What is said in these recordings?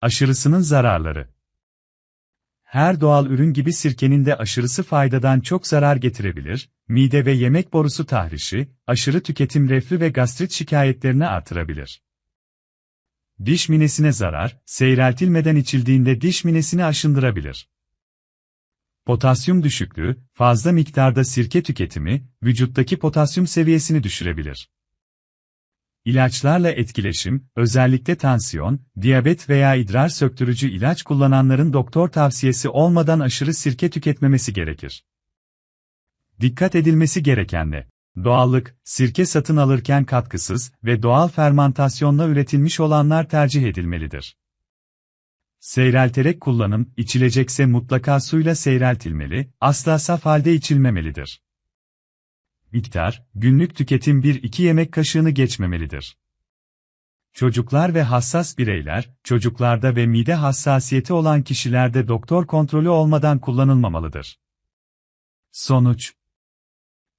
Aşırısının zararları Her doğal ürün gibi sirkenin de aşırısı faydadan çok zarar getirebilir, mide ve yemek borusu tahrişi, aşırı tüketim reflü ve gastrit şikayetlerini artırabilir. Diş minesine zarar, seyreltilmeden içildiğinde diş minesini aşındırabilir. Potasyum düşüklüğü, fazla miktarda sirke tüketimi, vücuttaki potasyum seviyesini düşürebilir. İlaçlarla etkileşim, özellikle tansiyon, diyabet veya idrar söktürücü ilaç kullananların doktor tavsiyesi olmadan aşırı sirke tüketmemesi gerekir. Dikkat edilmesi gerekenle Doğallık, sirke satın alırken katkısız ve doğal fermantasyonla üretilmiş olanlar tercih edilmelidir. Seyrelterek kullanım, içilecekse mutlaka suyla seyreltilmeli, asla saf halde içilmemelidir. Miktar, günlük tüketim 1-2 yemek kaşığını geçmemelidir. Çocuklar ve hassas bireyler, çocuklarda ve mide hassasiyeti olan kişilerde doktor kontrolü olmadan kullanılmamalıdır. Sonuç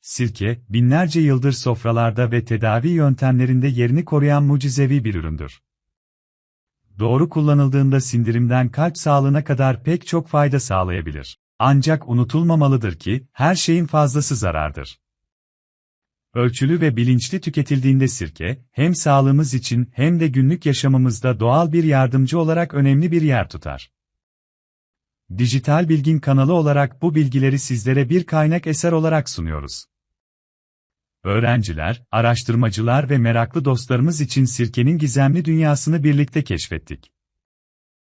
Sirke, binlerce yıldır sofralarda ve tedavi yöntemlerinde yerini koruyan mucizevi bir üründür. Doğru kullanıldığında sindirimden kalp sağlığına kadar pek çok fayda sağlayabilir. Ancak unutulmamalıdır ki, her şeyin fazlası zarardır. Ölçülü ve bilinçli tüketildiğinde sirke, hem sağlığımız için hem de günlük yaşamımızda doğal bir yardımcı olarak önemli bir yer tutar. Dijital Bilgin kanalı olarak bu bilgileri sizlere bir kaynak eser olarak sunuyoruz. Öğrenciler, araştırmacılar ve meraklı dostlarımız için sirkenin gizemli dünyasını birlikte keşfettik.